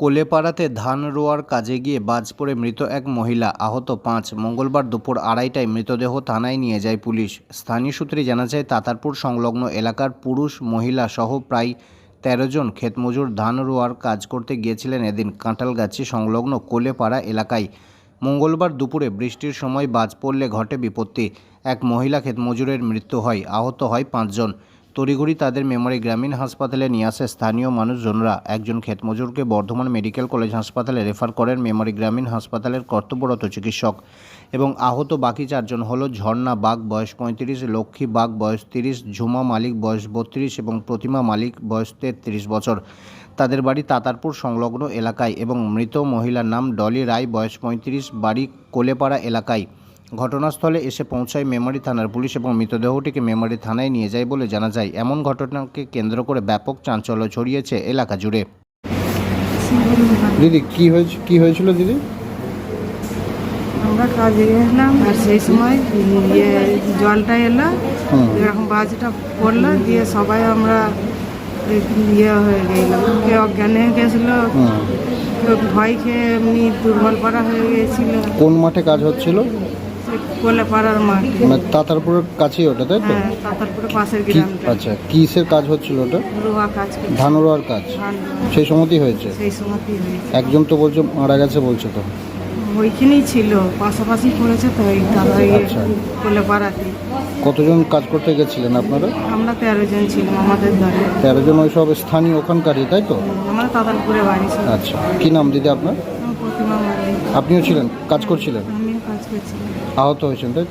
কোলেপাড়াতে ধান রোয়ার কাজে গিয়ে বাজ পড়ে মৃত এক মহিলা। আহত পাঁচ। মঙ্গলবার দুপুর আড়াইটায় মৃতদেহ থানায় নিয়ে যায় পুলিশ। স্থানীয় সূত্রে জানা যায়, তাতারপুর সংলগ্ন এলাকার পুরুষ, মহিলা সহ প্রায় তেরো জন ক্ষেতমজুর ধান রোয়ার কাজ করতে গিয়েছিলেন এদিন কাঁঠালগাছি সংলগ্ন কোলেপাড়া এলাকায়। মঙ্গলবার দুপুরে বৃষ্টির সময় বাজ পড়লে ঘটে বিপত্তি। এক মহিলা ক্ষেতমজুরের মৃত্যু হয়। আহত হয় পাঁচজন তড়িঘড়ি তাদের মেমরি গ্রামীণ হাসপাতালে নিয়ে আসে স্থানীয় মানুষজনরা। একজন ক্ষেতমজুরকে বর্ধমান মেডিকেল কলেজ হাসপাতালে রেফার করেন মেমরি গ্রামীণ হাসপাতালের কর্তব্যরত চিকিৎসক এবং আহত বাকি চারজন হলো ঝর্ণা বাগ বয়স পঁয়ত্রিশ, লক্ষ্মী বাগ বয়স তিরিশ, ঝুমা মালিক, বয়স বত্রিশ এবং প্রতিমা মালিক, বয়স তেত্রিশ বছর। তাদের বাড়ি তাতারপুর সংলগ্ন এলাকায় এবং মৃত মহিলার নাম ডলি রায়, বয়স পঁয়ত্রিশ, বাড়ি কোলেপাড়া এলাকায়। ঘটনাস্থলে এসে পৌঁছায় মেমরি থানার পুলিশ এবং মৃতদেহটিকে মেমরি থানায় নিয়ে যায় বলে জানা যায়। এমন ঘটনাকে কেন্দ্র করে ব্যাপক চাঞ্চল্য ছড়িয়েছে এলাকা জুড়ে। দিদি কি হয়েছে কি হয়েছিল দিদি? আমরা কাজে গেছিলাম আর সেই সময় ইয়ে জলটা এলো এরকম বাজটা পড়ল দিয়ে সবাই আমরা ইয়ে হয়ে গেলাম কেউ অজ্ঞান হয়ে গেছিল। কেউ ভয় খেয়ে এমনি দুর্বল পাড়া হয়ে গেছিল। কোন মাঠে কাজ হচ্ছিল? মানে তাতারপুরের কাছেই ওটা তাই তো? হ্যাঁ তাতারপুরে পাশের কি গ্রামটা। আচ্ছা কিসের কাজ হচ্ছিল ওটা? রোয়া কাজ করছে। ধান রোয়ার কাজ। ধান রোয়া। সেই সময়তেই হয়েছে? সেই সময়তেই হয়েছে। একজন তো বলছে মারা গেছে বলছে তো। ওইখানেই ছিল পাশাপাশি পড়েছে তো এই দাদা আচ্ছা। কতজন কাজ করতে গেছিলেন আপনারা? আমরা তেরো জন ছিলাম আমাদের দলে। তেরো জন ওই সব স্থানীয় ওখানকারই তাই তো? আমরা তাতারপুরে বাড়ি ছিল আচ্ছা কি নাম দিদি আপনার? প্রতিমা মালিক। আপনিও ছিলেন কাজ করছিলেন? వచ్చింది అవత వచ్చింది